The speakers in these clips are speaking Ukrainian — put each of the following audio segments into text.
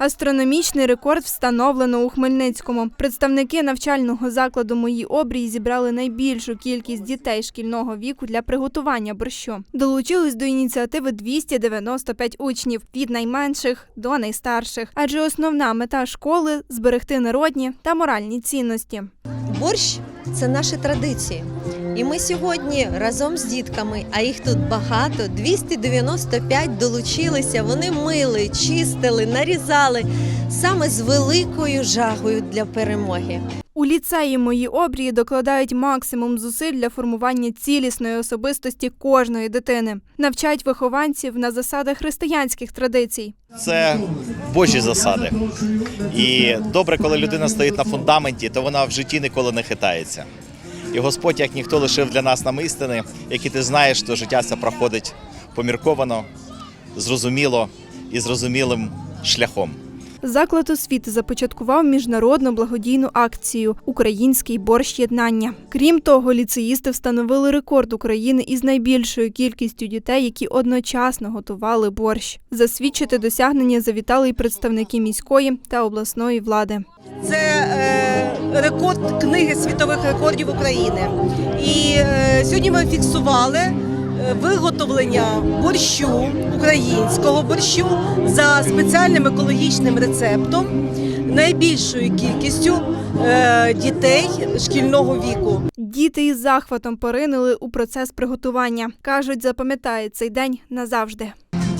Астрономічний рекорд встановлено у Хмельницькому. Представники навчального закладу Мої обрії зібрали найбільшу кількість дітей шкільного віку для приготування борщу. Долучились до ініціативи 295 учнів від найменших до найстарших. Адже основна мета школи зберегти народні та моральні цінності. Борщ це наші традиції. І ми сьогодні разом з дітками, а їх тут багато, 295 долучилися. Вони мили, чистили, нарізали саме з великою жагою для перемоги. У ліцеї мої обрії докладають максимум зусиль для формування цілісної особистості кожної дитини, навчають вихованців на засадах християнських традицій. Це Божі засади. І добре, коли людина стоїть на фундаменті, то вона в житті ніколи не хитається. І Господь, як ніхто, лишив для нас нам істини, які ти знаєш, то життя це проходить помірковано, зрозуміло і зрозумілим шляхом. Заклад освіти започаткував міжнародну благодійну акцію Український борщ єднання. Крім того, ліцеїсти встановили рекорд України із найбільшою кількістю дітей, які одночасно готували борщ. Засвідчити досягнення завітали й представники міської та обласної влади. Це е, рекорд книги світових рекордів України. І е, сьогодні ми фіксували е, виготовлення борщу, українського борщу за спеціальним екологічним рецептом найбільшою кількістю е, дітей шкільного віку. Діти із захватом поринули у процес приготування. кажуть, запам'ятають цей день назавжди.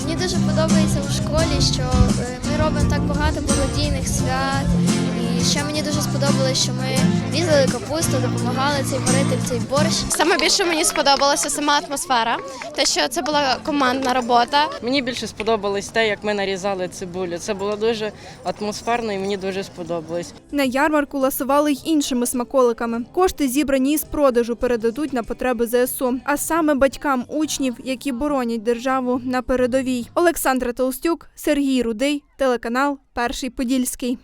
Мені дуже подобається в школі, що е, ми робимо так багато благодійних свят. І ще мені дуже сподобалось, що ми різали капусту, допомагали цей варити цей борщ. Саме більше мені сподобалася сама атмосфера, те, що це була командна робота. Мені більше сподобалось те, як ми нарізали цибулю. Це було дуже атмосферно і мені дуже сподобалось. На ярмарку ласували й іншими смаколиками. Кошти, зібрані із продажу, передадуть на потреби ЗСУ, а саме батькам учнів, які боронять державу на передовій. Олександра Толстюк, Сергій Рудий, телеканал Перший Подільський.